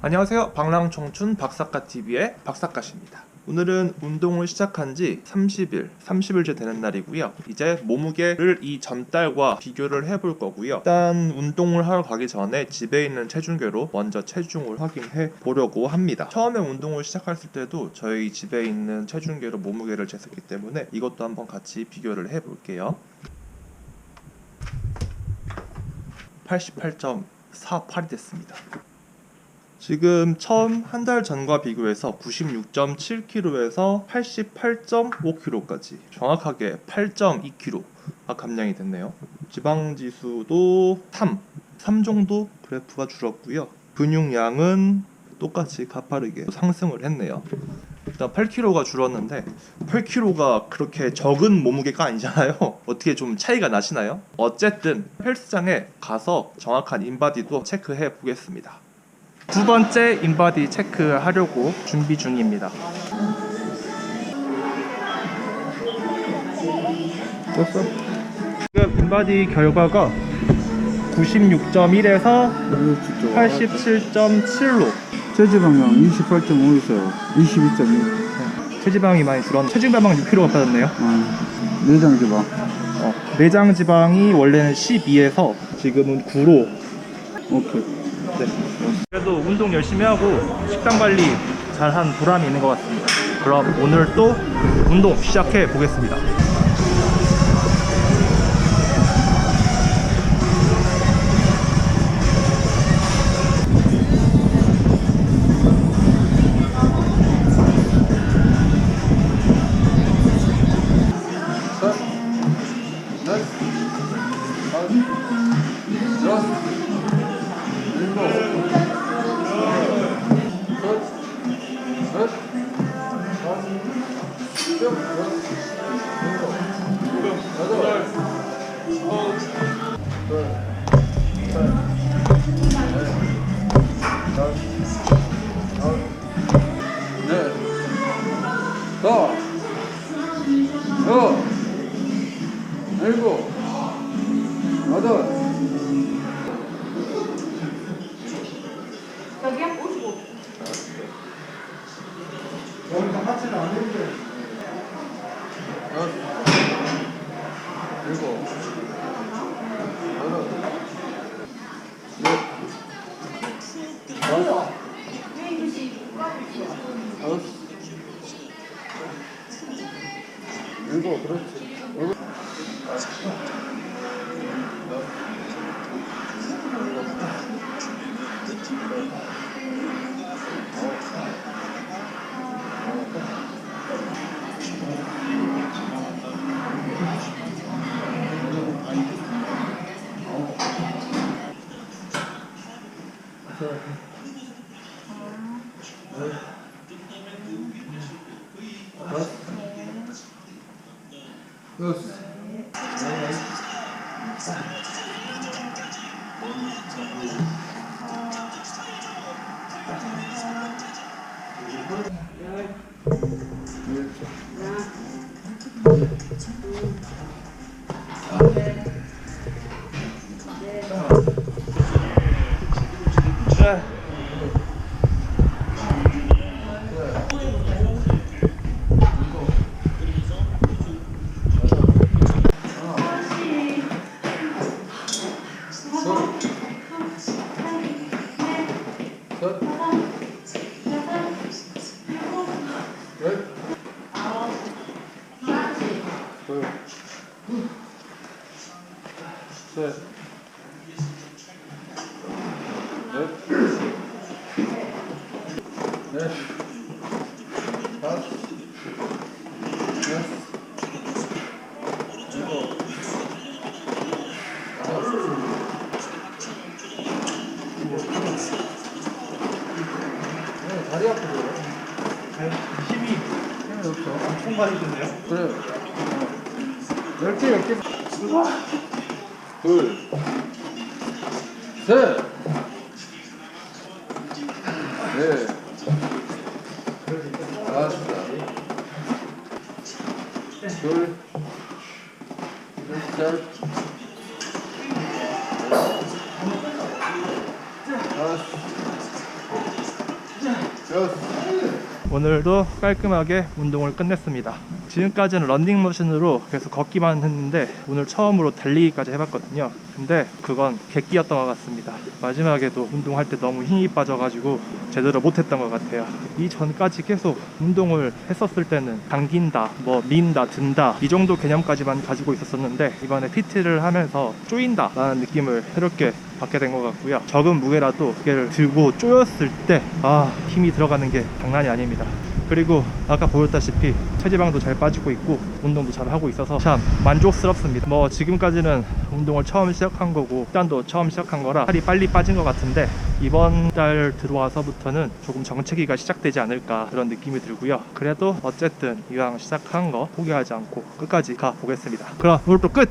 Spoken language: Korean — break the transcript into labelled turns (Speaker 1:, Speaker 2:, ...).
Speaker 1: 안녕하세요. 방랑청춘 박사카TV의 박사카십니다. 오늘은 운동을 시작한 지 30일, 30일째 되는 날이고요. 이제 몸무게를 이 전달과 비교를 해볼 거고요. 일단 운동을 하러 가기 전에 집에 있는 체중계로 먼저 체중을 확인해 보려고 합니다. 처음에 운동을 시작했을 때도 저희 집에 있는 체중계로 몸무게를 쟀었기 때문에 이것도 한번 같이 비교를 해 볼게요. 88.48이 됐습니다. 지금 처음 한 달 전과 비교해서 96.7kg에서 88.5kg까지 정확하게 8.2kg가 감량이 됐네요. 지방 지수도 3, 3 정도 그래프가 줄었고요. 근육량은 똑같이 가파르게 상승을 했네요. 일단 8kg가 줄었는데 8kg가 그렇게 적은 몸무게가 아니잖아요. 어떻게 좀 차이가 나시나요? 어쨌든 헬스장에 가서 정확한 인바디도 체크해 보겠습니다. 두 번째 인바디 체크하려고 준비 중입니다. 떴어? 지금 인바디 결과가 96.1에서
Speaker 2: 이거 진짜
Speaker 1: 87.7로
Speaker 2: 체지방량 28.5에서 22.1
Speaker 1: 체지방이 많이 줄었는데 체지방 6kg가 빠졌네요.
Speaker 2: 아, 내장 지방
Speaker 1: 어, 내장 지방이 원래는 12에서 지금은 9로
Speaker 2: 오케이
Speaker 1: 네. 그래도 운동 열심히 하고 식단 관리 잘한 보람이 있는 것 같습니다. 그럼 오늘 또 운동 시작해 보겠습니다.
Speaker 2: 일곱, 여덟,
Speaker 3: 여기요? 55.
Speaker 2: 여 여섯, 일곱, 그렇지. 여섯. 셋, 넷, 둘, 셋, 넷, 넷, 다섯, 여섯, 일곱, 여덟, 네, 다리 아프죠?
Speaker 1: 힘이
Speaker 2: 힘이 없어.
Speaker 1: 엄청 많이 드네요.
Speaker 2: 그래. 어. 열 개, 열 개. 둘, 셋, 넷, 다섯, 둘, 셋, 다섯,
Speaker 1: 오늘도 깔끔하게 운동을 끝냈습니다. 지금까지는 런닝머신으로 계속 걷기만 했는데 오늘 처음으로 달리기까지 해봤거든요. 근데 그건 객기였던 것 같습니다. 마지막에도 운동할 때 너무 힘이 빠져가지고 제대로 못했던 것 같아요. 이 전까지 계속 운동을 했었을 때는 당긴다, 뭐 민다, 든다 이 정도 개념까지만 가지고 있었었는데 이번에 PT를 하면서 쪼인다 라는 느낌을 새롭게 받게 된 것 같고요. 적은 무게라도 무게를 들고 쪼였을 때 아 힘이 들어가는 게 장난이 아닙니다. 그리고 아까 보였다시피 체지방도 잘 빠지고 있고 운동도 잘 하고 있어서 참 만족스럽습니다. 뭐 지금까지는 운동을 처음 시작 한 거고 식단도 처음 시작한 거라 살이 빨리 빠진 것 같은데 이번 달 들어와서부터는 조금 정체기가 시작되지 않을까 그런 느낌이 들고요. 그래도 어쨌든 이왕 시작한 거 포기하지 않고 끝까지 가 보겠습니다. 그럼 오늘 또 끝!